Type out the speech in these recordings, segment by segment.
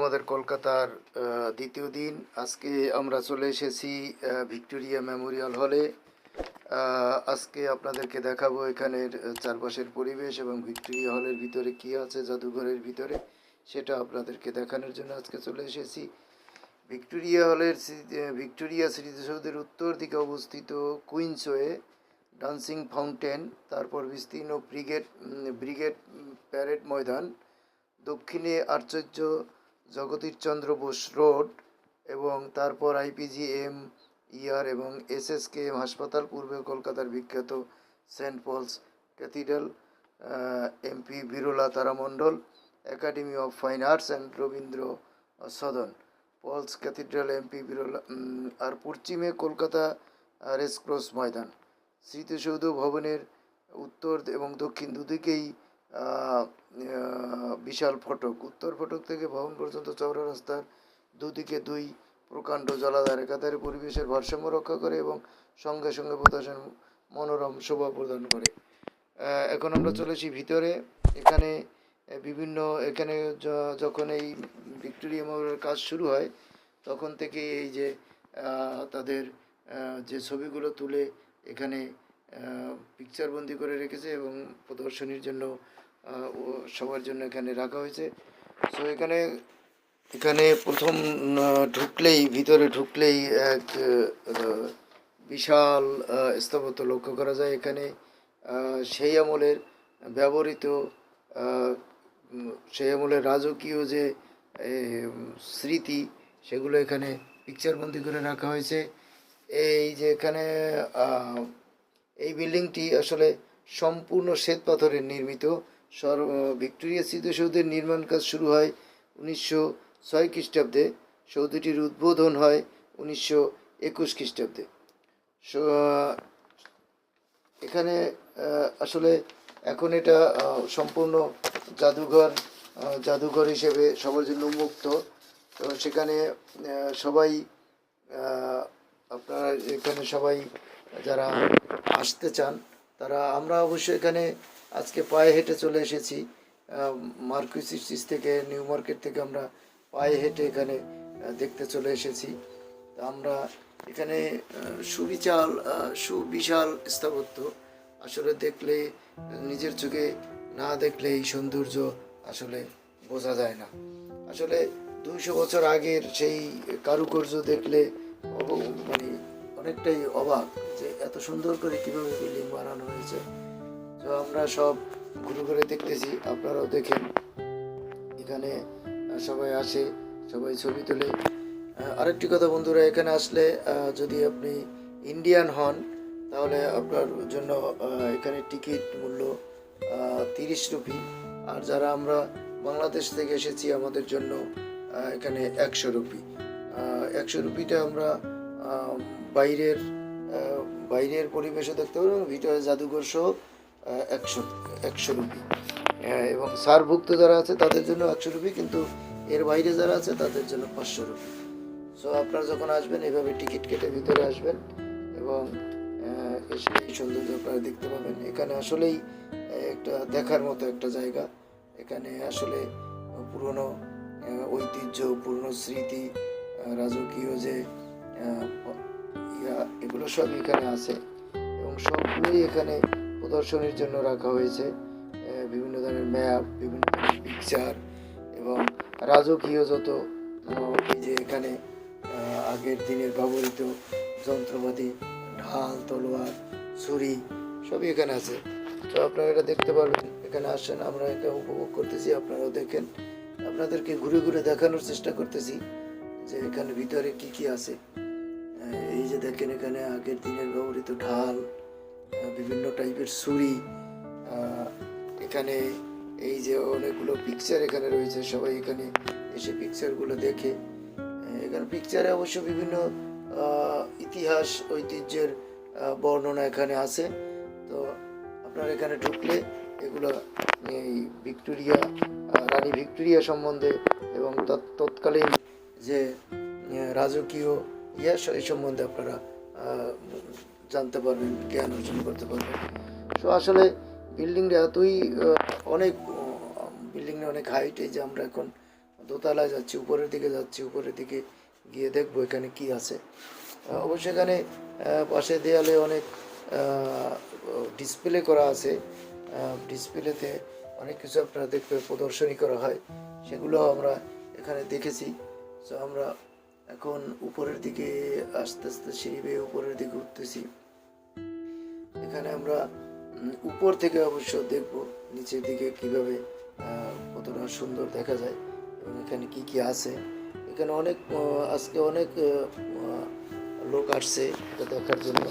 আমাদের কলকাতার দ্বিতীয় দিন। আজকে আমরা চলে এসেছি ভিক্টোরিয়া মেমোরিয়াল হলে। আজকে আপনাদেরকে দেখাবো এখানের চারপাশের পরিবেশ এবং ভিক্টোরিয়া হলের ভিতরে কি আছে, জাদুঘরের ভিতরে। সেটা আপনাদেরকে দেখানোর জন্য আজকে চলে এসেছি। ভিক্টোরিয়া হলের ভিক্টোরিয়া স্মৃতিসৌধের উত্তর দিকে অবস্থিত কুইন্সওয়ে ডান্সিং ফাউন্টেন, তারপর বিস্তীর্ণ ব্রিগেড ব্রিগেড প্যারেড ময়দান। দক্ষিণে আচার্য জগদীশচন্দ্র বোস রোড এবং তারপর আইপিজিএম, ইআর এবং এসএসকেএম হাসপাতাল, পূর্বে কলকাতার বিখ্যাত Saint Paul's Cathedral M P Birla Taramandal, Academy of Fine Arts and Rabindra Sadan. Paul's Cathedral, M P Birla আর পশ্চিমে কলকাতা রেসকোর্স ময়দান। স্মৃতিসৌধ ভবনের উত্তর এবং দক্ষিণ দুদিকেই বিশাল ফটক। উত্তর ফটক থেকে ভবন পর্যন্ত চওড়া রাস্তার দুদিকে দুই প্রকাণ্ড জলাধার একাধারে পরিবেশের ভারসাম্য রক্ষা করে এবং সঙ্গে সঙ্গে প্রদর্শন, মনোরম শোভা প্রদান করে। এখন আমরা চলেছি ভিতরে। এখানে বিভিন্ন, এখানে যখন এই ভিক্টোরিয়া মেমোরিয়াল কাজ শুরু হয়, তখন থেকে এই যে তাদের যে ছবিগুলো তুলে এখানে পিকচারবন্দি করে রেখেছে এবং প্রদর্শনীর জন্য সবার জন্য এখানে রাখা হয়েছে। সো এখানে এখানে প্রথম ঢুকলেই, ভিতরে ঢুকলেই এক বিশাল স্থাপত্য লক্ষ্য করা যায় এখানে। সেই আমলের ব্যবহৃত সেই আমলের রাজকীয় যে স্মৃতি, সেগুলো এখানে পিকচারবন্দি করে রাখা হয়েছে। এই যে এখানে এই বিল্ডিংটি আসলে সম্পূর্ণ শ্বেত পাথরের নির্মিত। সর ভিক্টোরিয়া স্মৃতিসৌধের নির্মাণ কাজ শুরু হয় উনিশশো ছয় খ্রিস্টাব্দে। সৌধটির উদ্বোধন হয় উনিশশো একুশ খ্রিস্টাব্দে। এখানে আসলে এখন এটা সম্পূর্ণ জাদুঘর জাদুঘর হিসেবে সবার জন্য উন্মুক্ত। তো সেখানে সবাই আপনারা এখানে সবাই যারা আসতে চান, তারা, আমরা অবশ্য এখানে আজকে পায়ে হেঁটে চলে এসেছি। মার্কুইসিস থেকে নিউ মার্কেট থেকে আমরা পায়ে হেঁটে এখানে দেখতে চলে এসেছি। আমরা এখানে আহ, সুবিশাল স্থাপত্য। আসলে দেখলে নিজের চোখে না দেখলে এই সৌন্দর্য আসলে বোঝা যায় না। আসলে দুইশো বছর আগের সেই কারুকার্য দেখলে মানে অনেকটাই অবাক যে এত সুন্দর করে কীভাবে বিল্ডিং বানানো হয়েছে। তো আমরা সব ঘুরে ঘুরে দেখতেছি, আপনারাও দেখেন। এখানে সবাই আসে, সবাই ছবি তোলে। আরেকটি কথা বন্ধুরা, এখানে আসলে যদি আপনি ইন্ডিয়ান হন, তাহলে আপনার জন্য এখানে টিকিট মূল্য তিরিশ রুপি। আর যারা আমরা বাংলাদেশ থেকে এসেছি, আমাদের জন্য এখানে একশো রুপি। একশো রুপিটা আমরা বাইরের বাইরের পরিবেশে দেখতে পারব, ভিতরে জাদুঘর সহ। একশো একশো রুপি। এবং সারভুক্ত যারা আছে, তাদের জন্য একশো রুপি, কিন্তু এর বাইরে যারা আছে, তাদের জন্য পাঁচশো রুপি। সো আপনারা যখন আসবেন, এভাবে টিকিট কেটে ভিতরে আসবেন এবং এই সৌন্দর্য আপনারা দেখতে পাবেন। এখানে আসলেই একটা দেখার মতো একটা জায়গা। এখানে আসলে পুরনো ঐতিহ্য, পুরনো স্মৃতি রাজকীয় যে ইয়া, এগুলো সব এখানে আছে। এবং সবগুলোই এখানে প্রদর্শনীর জন্য রাখা হয়েছে। বিভিন্ন ধরনের ম্যাপ, বিভিন্ন ধরনের পিকচার এবং রাজকীয় যত যে এখানে আগের দিনের ব্যবহৃত যন্ত্রপাতি, ঢাল, তলোয়ার, ছুরি, সবই এখানে আছে। তো আপনারা এটা দেখতে পারবেন। এখানে আসেন, আমরা এটা উপভোগ করতেছি, আপনারাও দেখেন। আপনাদেরকে ঘুরে ঘুরে দেখানোর চেষ্টা করতেছি যে এখানে ভিতরে কি কি আছে। এই যে দেখেন, এখানে আগের দিনের ব্যবহৃত ঢাল বিভিন্ন টাইপের ছুরি এখানে এই যে অনেকগুলো পিকচার এখানে রয়েছে, সবাই এখানে এসে পিকচারগুলো দেখে। এখানে পিকচারে অবশ্য বিভিন্ন ইতিহাস, ঐতিহ্যের বর্ণনা এখানে আছে। তো আপনার এখানে ঢুকলে এগুলো, এই ভিক্টোরিয়া রানী ভিক্টোরিয়া সম্বন্ধে এবং তৎকালীন যে রাজকীয় ইয়ে এই সম্বন্ধে আপনারা জানতে পারবেন, জ্ঞান অর্জন করতে পারবেন। তো আসলে বিল্ডিংটা এতই অনেক বিল্ডিংটা অনেক হাইট এই যে আমরা এখন দোতলায় যাচ্ছি, উপরের দিকে যাচ্ছি, উপরের দিকে গিয়ে দেখব এখানে কি আছে। অবশ্য এখানে পাশে দেয়ালে অনেক ডিসপ্লে করা আছে। ডিসপ্লেতে অনেক কিছু আপনারা দেখবে প্রদর্শনী করা হয়। সেগুলো আমরা এখানে দেখেছি। তো আমরা এখন উপরের দিকে আস্তে আস্তে সিঁড়ি বেয়ে উপরের দিকে উঠতেছি। এখানে আমরা উপর থেকে অবশ্য দেখব নিচের দিকে কীভাবে কতটা সুন্দর দেখা যায় এবং এখানে কি কি আছে। এখানে অনেক আজকে অনেক লোক আসছে এটা দেখার জন্য।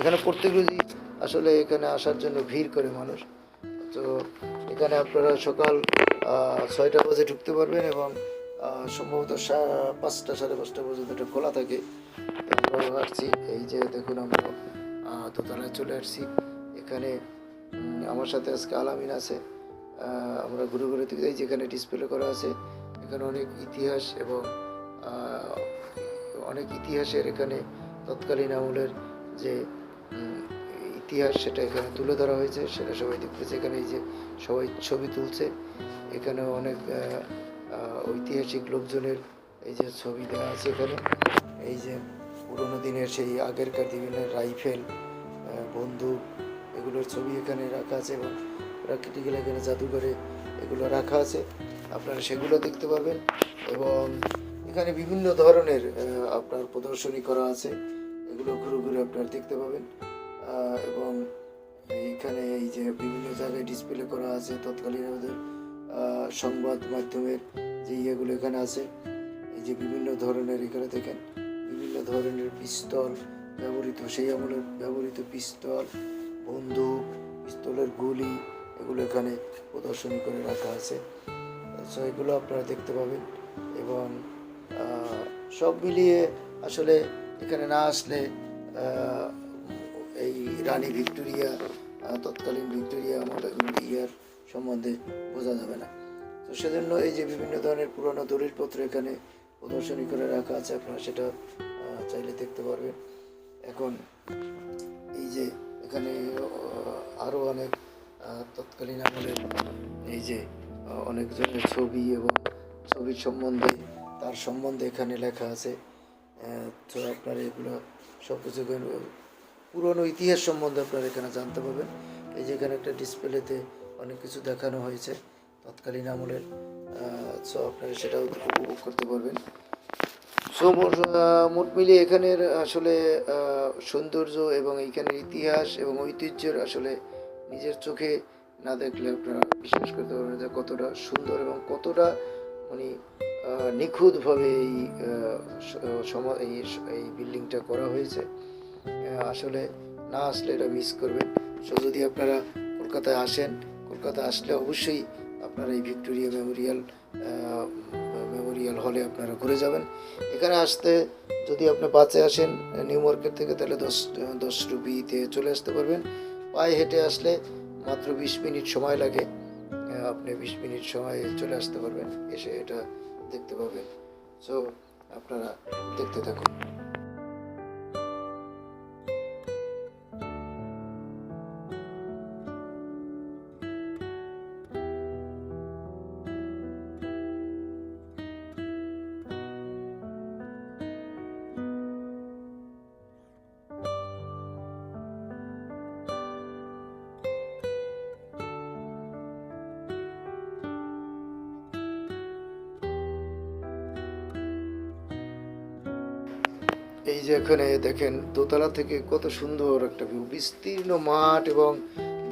এখানে প্রত্যেক রোজই আসলে এখানে আসার জন্য ভিড় করে মানুষ। তো এখানে আপনারা সকাল ছয়টা বাজে ঢুকতে পারবেন এবং সম্ভবত পাঁচটা, সাড়ে পাঁচটা পর্যন্ত এটা খোলা থাকে। আসছি, এই যে দেখুন আমরা। দোতলায় চলে আসছি। এখানে আমার সাথে আজকে আলামিন আছে। আমরা ঘুরে ঘুরে যাই যেখানে ডিসপ্লে করা আছে, এখানে অনেক ইতিহাস এবং অনেক ইতিহাসের এখানে তৎকালীন আমলের যে ইতিহাস সেটা এখানে তুলে ধরা হয়েছে। সেটা সবাই দেখতেছে। এখানে এই যে সবাই ছবি তুলছে। এখানে অনেক ঐতিহাসিক লোকজনের এই যে ছবি দেওয়া আছে এখানে। এই যে পুরোনো দিনের সেই আগেরকার দিনের রাইফেল বন্দুক, এগুলোর ছবি এখানে রাখা আছে এবং প্রাকৃতিক এখানে জাদুঘরে এগুলো রাখা আছে। আপনারা সেগুলো দেখতে পাবেন এবং এখানে বিভিন্ন ধরনের আপনার প্রদর্শনী করা আছে। এগুলো ঘুরে ঘুরে আপনারা দেখতে পাবেন। এবং এইখানে এই যে বিভিন্ন জায়গায় ডিসপ্লে করা আছে তৎকালীন আমাদের সংবাদ মাধ্যমের যে ইয়েগুলো এখানে আছে। এই যে বিভিন্ন ধরনের এখানে দেখেন, বিভিন্ন ধরনের পিস্তল ব্যবহৃত, সেই আমলের ব্যবহৃত পিস্তল, বন্দুক, পিস্তলের গুলি, এগুলো এখানে প্রদর্শনী করে রাখা আছে। সো এগুলো আপনারা দেখতে পাবেন। এবং সব মিলিয়ে আসলে এখানে না আসলে এই রানী ভিক্টোরিয়া তৎকালীন ভিক্টোরিয়া, আমাদের ইয়ার সম্বন্ধে বোঝা যাবে না। তো সেজন্য এই যে বিভিন্ন ধরনের পুরনো দলিলপত্র এখানে প্রদর্শনী করে রাখা আছে, আপনারা সেটা চাইলে দেখতে পারবেন। এখন এই যে এখানে আরও অনেক তৎকালীন আমলের এই যে অনেকজনের ছবি এবং ছবির সম্বন্ধে, তার সম্বন্ধে এখানে লেখা আছে। তো আপনারা এগুলো সব কিছু পুরনো ইতিহাস সম্বন্ধে আপনারা এখানে জানতে পারবেন। এই যে এখানে একটা ডিসপ্লেতে অনেক কিছু দেখানো হয়েছে তৎকালীন আমলের। সো আপনারা সেটাও উপভোগ করতে পারবেন। সো মোট- মিলিয়ে এখানের আসলে সৌন্দর্য এবং এইখানের ইতিহাস এবং ঐতিহ্যের আসলে নিজের চোখে না দেখলে আপনারা বিশ্বাস করতে পারবেন যে কতটা সুন্দর এবং কতটা মানে নিখুঁতভাবে এই এই বিল্ডিংটা করা হয়েছে। আসলে না আসলে এটা মিস করবেন। সো যদি আপনারা কলকাতায় আসেন কলকাতা আসলে অবশ্যই আপনারা এই ভিক্টোরিয়া মেমোরিয়াল মেমোরিয়াল হলে আপনারা ঘুরে যাবেন। এখানে আসতে যদি আপনি বাসে আসেন, নিউ মার্কেট থেকে তাহলে দশ দশ রুপিতে চলে আসতে পারবেন। পায়ে হেঁটে আসলে মাত্র বিশ মিনিট সময় লাগে, আপনি বিশ মিনিট সময় চলে আসতে পারবেন, এসে এটা দেখতে পাবেন। সো আপনারা দেখতে থাকুন। এই যে এখানে দেখেন, দোতলা থেকে কত সুন্দর একটা ভিউ বিস্তীর্ণ মাঠ এবং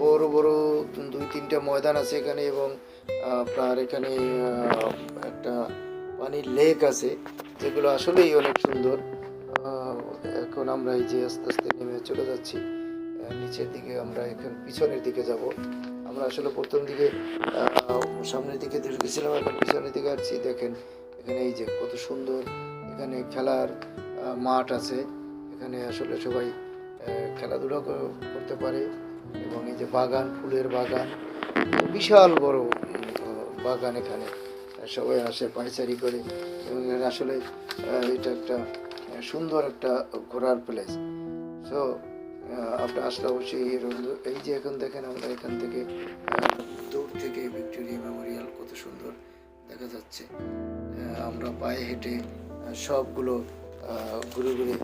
বড় বড় দুই, তিনটা ময়দান আছে এখানে এবং আপনার এখানে একটা পানির লেক আছে, যেগুলো আসলেই অনেক সুন্দর। এখন আমরা এই যে আস্তে আস্তে নেমে চলে যাচ্ছি নিচের দিকে আমরা এখন পিছনের দিকে যাব। আমরা আসলে প্রথম দিকে সামনের দিকে গেছিলাম এখন পিছনের দিকে আসছি। দেখেন, এখানে এই যে কত সুন্দর এখানে খেলার মাঠ আছে। এখানে আসলে সবাই খেলাধুলা করতে পারে এবং এই যে বাগান, ফুলের বাগান, বিশাল বড় বাগান এখানে। সবাই আসে পাইচারি করে এবং আসলে এটা একটা সুন্দর একটা ঘোরার প্লেস সো আপনি, আসলে অবশ্যই এই যে এখন দেখেন আমরা এখান থেকে দূর থেকে ভিক্টোরিয়া মেমোরিয়াল কত সুন্দর দেখা যাচ্ছে। আমরা পায়ে হেঁটে সবগুলো ঘুরে ঘুরে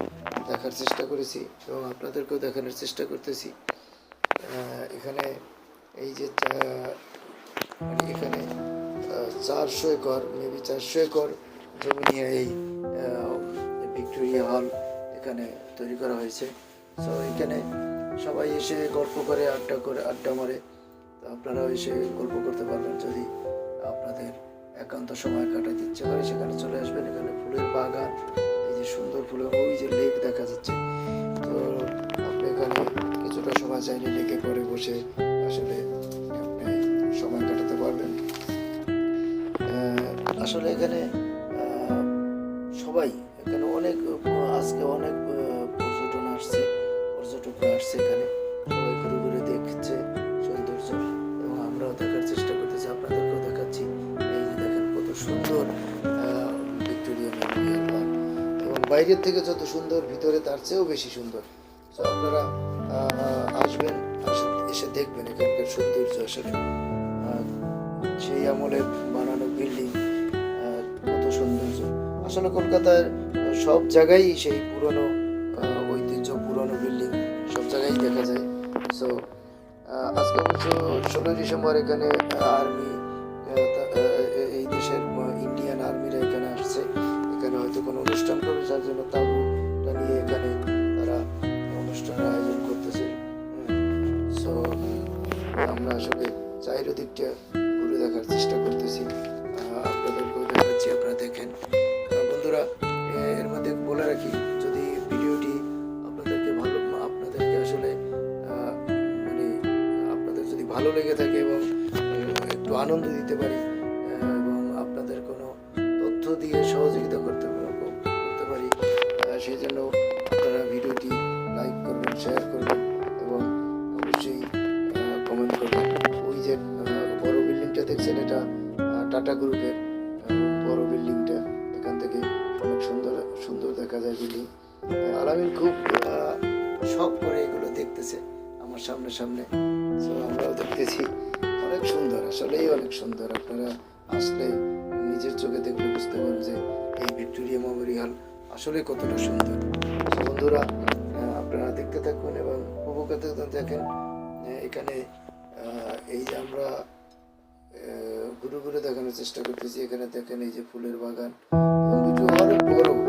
দেখার চেষ্টা করেছি এবং আপনাদেরকেও দেখানোর চেষ্টা করতেছি। এখানে এই যে এখানে চারশো একর মেবি চারশো একর জমি নিয়ে এই ভিক্টোরিয়া হল এখানে তৈরি করা হয়েছে। সো এখানে সবাই এসে গল্প করে, আড্ডা করে, আড্ডা মারে। তো আপনারাও এসে গল্প করতে পারবেন যদি আপনাদের একান্ত সময় কাটাতে ইচ্ছে করে। সেখানে চলে আসবেন, এখানে ফুলের বাগান যে সুন্দর ফুলের ওই যে লেক দেখা যাচ্ছে। তো আপনি এখানে কিছুটা সময় চাইলে লেকে পরে বসে আসলে আপনি সময় কাটাতে পারবেন। আসলে এখানে সবাই এখানে অনেক, আজকে অনেক পর্যটন আসছে, পর্যটকরা আসছে এখানে। বাইরের থেকে যত সুন্দর, ভিতরে তার চেয়েও বেশি সুন্দর। তো আপনারা আসবেন, আসে- এসে দেখবেন এখানকার সৌন্দর্য আসলে। সেই আমলে বানানো বিল্ডিং কত সৌন্দর্য। আসলে কলকাতার সব জায়গায় সেই পুরনো ঐতিহ্য, পুরনো বিল্ডিং সব জায়গায় দেখা যায়। সো আজকে অবশ্য ষোলোই ডিসেম্বর এখানে আর্মি এই দেশের অনুষ্ঠান করবে যার জন্য তাঁবুটা নিয়ে এখানে তারা অনুষ্ঠানের আয়োজন করতেছে। সো আমরা আসলে চাইরো দিকটা ঘুরে দেখার চেষ্টা করতেছি। আহ, আপনাদেরকেও দেখাচ্ছি আপনারা দেখেন। বন্ধুরা এর মধ্যে বলে রাখি যদি ভিডিওটি আপনাদেরকে ভালো আপনাদেরকে আসলে মানে আপনাদের যদি ভালো লেগে থাকে এবং একটু আনন্দ দিতে পারি সেই জন্য আপনারা ভিডিওটি লাইক করবেন, শেয়ার করবেন এবং অবশ্যই কমেন্ট করবেন। ওই যে বড় বিল্ডিংটা দেখছেন, এটা টাটা গ্রুপের বড় বিল্ডিংটা। এখান থেকে অনেক সুন্দর সুন্দর দেখা যায় বিল্ডিং। আলামিন খুব শখ করে এগুলো দেখতেছে আমার সামনে সামনে। আমরাও দেখতেছি। অনেক সুন্দর, আসলেই অনেক সুন্দর। আপনারা আসলে নিজের চোখে দেখলে বুঝতে পারবেন যে এই ভিক্টোরিয়া মেমোরিয়াল আসলে কতটা সুন্দর। বন্ধুরা আপনারা দেখতে থাকুন এবং উপকার দেখেন এখানে এই যে আমরা ঘুরে ঘুরে দেখানোর চেষ্টা করতেছি। এখানে দেখেন এই যে ফুলের বাগান বড় বড়।